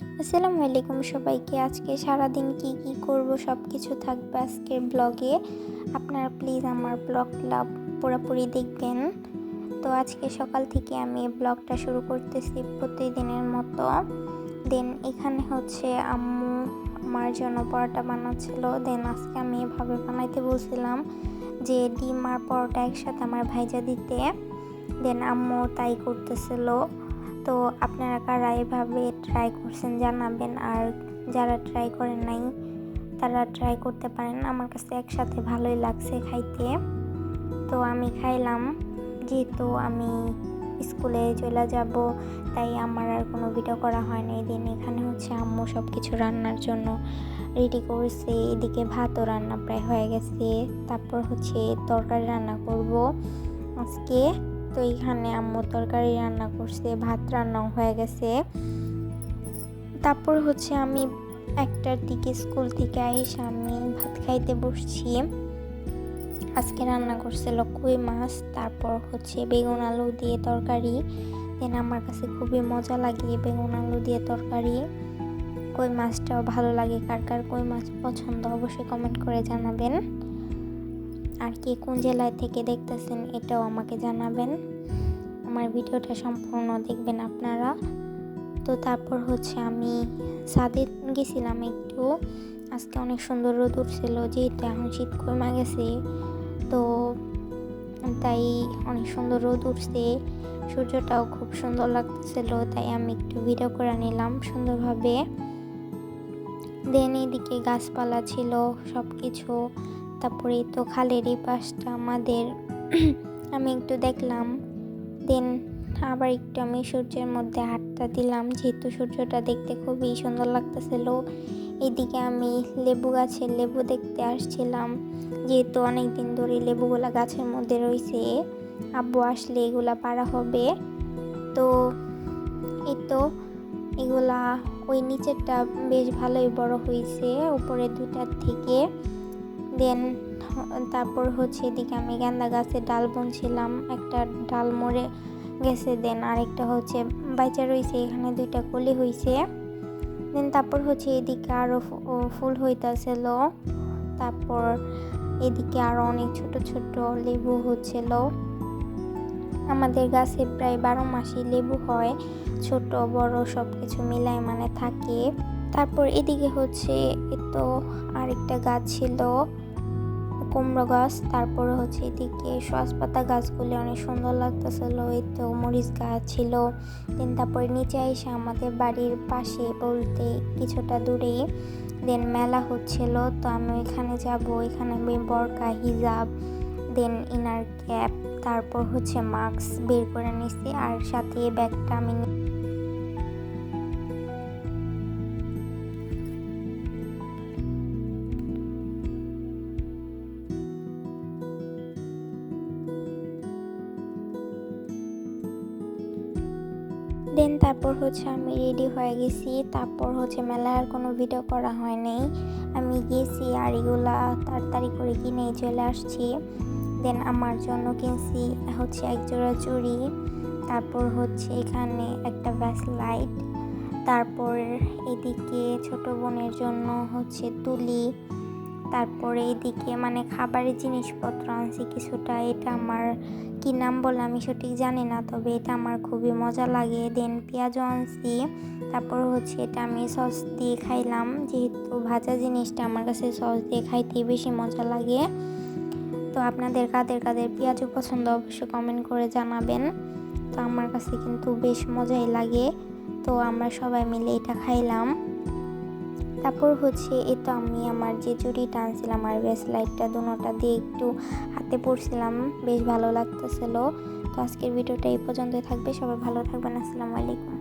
আসসালামু আলাইকুম সবাইকে। আজকে সারাদিন কি কি করব সব কিছু থাকবে আজকের ব্লগে আপনারা প্লিজ আমার ব্লগটা পুরোপুরি দেখবেন। তো আজকে সকাল থেকে আমি ব্লগটা শুরু করতেছি প্রতিদিনের মতো। দেন এখানে হচ্ছে আম্মু আমার জন্য পরোটা বানাচ্ছিল। দেন আজকে আমি এভাবে বানাইতে বলছিলাম যে ডিম আর পরোটা একসাথে আমার ভাইজা দিতে। দেন আম্মু তাই করতেছিল। তো আপনারা কারা এভাবে ট্রাই করছেন জানাবেন। আর যারা ট্রাই করেন নাই, তারা ট্রাই করতে পারেন। আমার কাছে একসাথে ভালোই লাগছে খাইতে। তো আমি খাইলাম, যেহেতু আমি স্কুলে চলে যাব, তাই আমার আর কোনো ভিডিও করা হয় না এদিন এখানে হচ্ছে আম্মু সব কিছু রান্নার জন্য রেডি করছে। এদিকে ভাতও রান্না প্রায় হয়ে গেছে। তারপর হচ্ছে তরকারি রান্না করব আজকে। তো এখানে আম্মু তরকারি রান্না করছে, ভাত রান্নাও হয়ে গেছে। তারপর হচ্ছে আমি একটার দিকে স্কুল থেকে এসে আমি ভাত খাইতে বসছি। আজকে রান্না করছিল কই মাছ, তারপর হচ্ছে বেগুন আলু দিয়ে তরকারি। দেন আমার কাছে খুবই মজা লাগে বেগুন আলু দিয়ে তরকারি। কই মাছটাও ভালো লাগে, কার কার কই মাছ পছন্দ অবশ্যই কমেন্ট করে জানাবেন। আর কে কোন জেলায় থেকে দেখতেছেন এটাও আমাকে জানাবেন। আমার ভিডিওটা সম্পূর্ণ দেখবেন আপনারা। তো তারপর হচ্ছে আমি ছাদে গেছিলাম একটু। আজকে অনেক সুন্দর রোদ উঠছিল, যেহেতু এখন শীত কমে গেছে। তো তাই অনেক সুন্দর রোদ উঠছে। সূর্যটাও খুব সুন্দর লাগতেছিল, তাই আমি একটু ভিডিও করে নিলাম সুন্দরভাবে। দেন এদিকে গাছপালা ছিল সব কিছু তারপরে তো খালের এই পাশটা আমাদের, আমি একটু দেখলাম। দেন আবার একটু আমি সূর্যের মধ্যে হাতটা দিলাম, যেহেতু সূর্যটা দেখতে খুবই সুন্দর লাগতেছিল। এদিকে আমি লেবু গাছের লেবু দেখতে আসছিলাম, যেহেতু অনেক দিন ধরে লেবুগুলা গাছের মধ্যে রয়েছে। আব্বু আসলে এগুলা পারা হবে। তো এই তো, এগুলা ওই নিচেরটা বেশ ভালোই বড় হয়েছে, উপরে দুটার থেকে। দেন, তারপর হচ্ছে এদিকে আমি গান্দা গাছের ডাল বুনছিলাম, একটা ডাল মরে গেছে, দেন আরেকটা হচ্ছে বাইচা রয়েছে এখানে দুইটা কলি হয়েছে দেন তারপর হচ্ছে এদিকে আরও ফুল হইতেছিল, তারপর এদিকে আরও অনেক ছোট ছোট লেবু হচ্ছিল। আমাদের গাছে প্রায় বারো মাসই লেবু হয়, ছোট, বড় সব কিছু মিলায় মানে থাকে। তারপর এদিকে হচ্ছে এ তো আরেকটা গাছ ছিল। কুমড়ো গাছ, তারপরে হচ্ছে এদিকে পাতা গাছগুলি অনেক সুন্দর লাগতেছিল, এই তো মরিচ গাছ ছিল। দেন তারপরে নিচে এসে আমাদের বাড়ির পাশে বলতে কিছুটা দূরেই দেন মেলা হচ্ছিল, তো আমি এখানে যাব, এখানে আমি বরকা, হিজাব দেন ইনার ক্যাপ তারপর হচ্ছে মাস্ক বের করে নিছি, আর সাথে ব্যাগটা আমি দেন তারপর হচ্ছে আমি রেডি হয়ে গেছি। তারপর হচ্ছে মেলায় আর কোনো ভিডিও করা হয় নাই। আমি গেছি আর এগুলা তাড়াতাড়ি করে কিনে চলে আসছি। দেন আমার জন্য কিনছি হচ্ছে এক জোড়া চুড়ি। তারপর হচ্ছে এখানে একটা ব্যাস লাইট তারপর এদিকে ছোট বোনের জন্য হচ্ছে তুলি। তারপরে এদিকে মানে খাবারের জিনিসপত্র আনছি কিছুটা, এটা আমার কি নাম বলে আমি সঠিক জানি না, তবে এটা আমার খুবই মজা লাগে। দেন পেঁয়াজও আনছি, তারপর হচ্ছে এটা আমি সস দিয়ে খাইলাম। যেহেতু ভাজা জিনিসটা আমার কাছে সস দিয়ে খাইতে বেশি মজা লাগে। তো আপনাদের কাদের কাদের পেঁয়াজও পছন্দ অবশ্যই কমেন্ট করে জানাবেন। তো আমার কাছে কিন্তু বেশ মজাই লাগে। তো আমরা সবাই মিলে এটা খাইলাম। তারপর হচ্ছে এ তো আমি আমার যে চুড়িটা টানছিলাম আর লাইটটা দুটা দিয়ে একটু হাতে পড়ছিলাম, বেশ ভালো লাগতেছিল। তো আজকের ভিডিওটা এই পর্যন্তই থাকবে। সবাই ভালো থাকবেন। আসসালামু আলাইকুম।